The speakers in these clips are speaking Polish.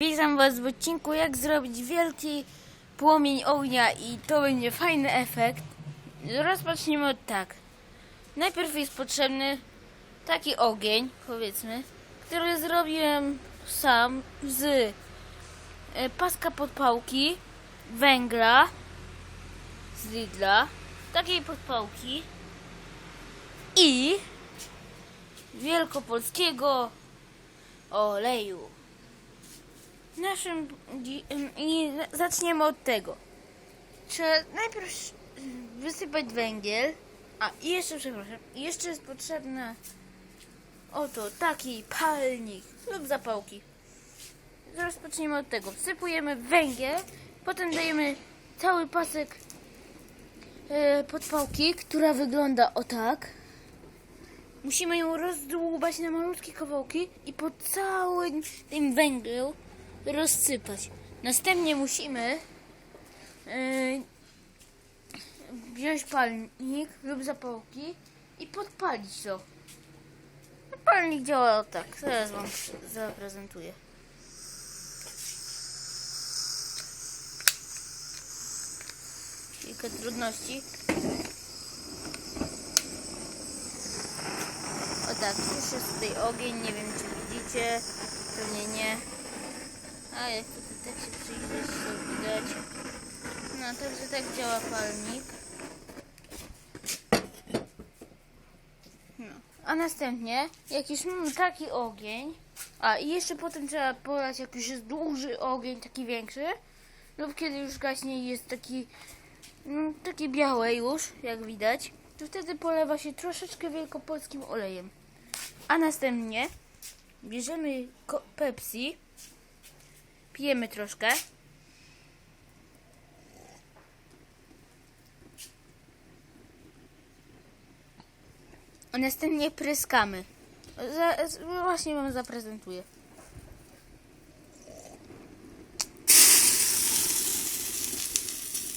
Witam Was w odcinku jak zrobić wielki płomień ognia i to będzie fajny efekt. Rozpoczniemy od tak. Najpierw jest potrzebny taki ogień, powiedzmy, który zrobiłem sam z e, paska podpałki, węgla z Lidla, takiej podpałki i wielkopolskiego oleju naszym i zaczniemy od tego. Trzeba najpierw wysypać węgiel. A i jeszcze przepraszam, jeszcze jest potrzebny oto taki palnik lub zapałki. Rozpoczniemy od tego. Wsypujemy węgiel, potem dajemy cały pasek e, podpałki, która wygląda o tak. Musimy ją rozdłubać na malutkie kawałki i po całym tym węglu rozsypać. Następnie musimy yy, wziąć palnik lub zapałki i podpalić to. Palnik działa tak. Zaraz Wam zaprezentuję. Kilka trudności. O tak, jest tutaj ogień, nie wiem czy widzicie, pewnie nie. A jak tutaj tak się przyjrzeć, to widać. No, także tak działa palnik. No. A następnie, jak już mamy taki ogień, a i jeszcze potem trzeba polać, jak już jest duży ogień, taki większy, lub kiedy już gaśnie i jest taki, no, takie białe już, jak widać, to wtedy polewa się troszeczkę wielkopolskim olejem. A następnie bierzemy Pepsi, pijemy troszkę. A następnie pryskamy. Za, właśnie wam zaprezentuję.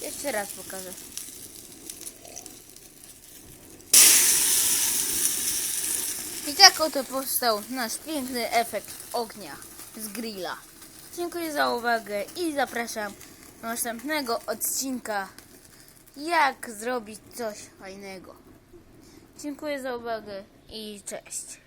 Jeszcze raz pokażę. I tak oto powstał nasz piękny efekt ognia z grilla. Dziękuję za uwagę i zapraszam do następnego odcinka jak zrobić coś fajnego. Dziękuję za uwagę i cześć.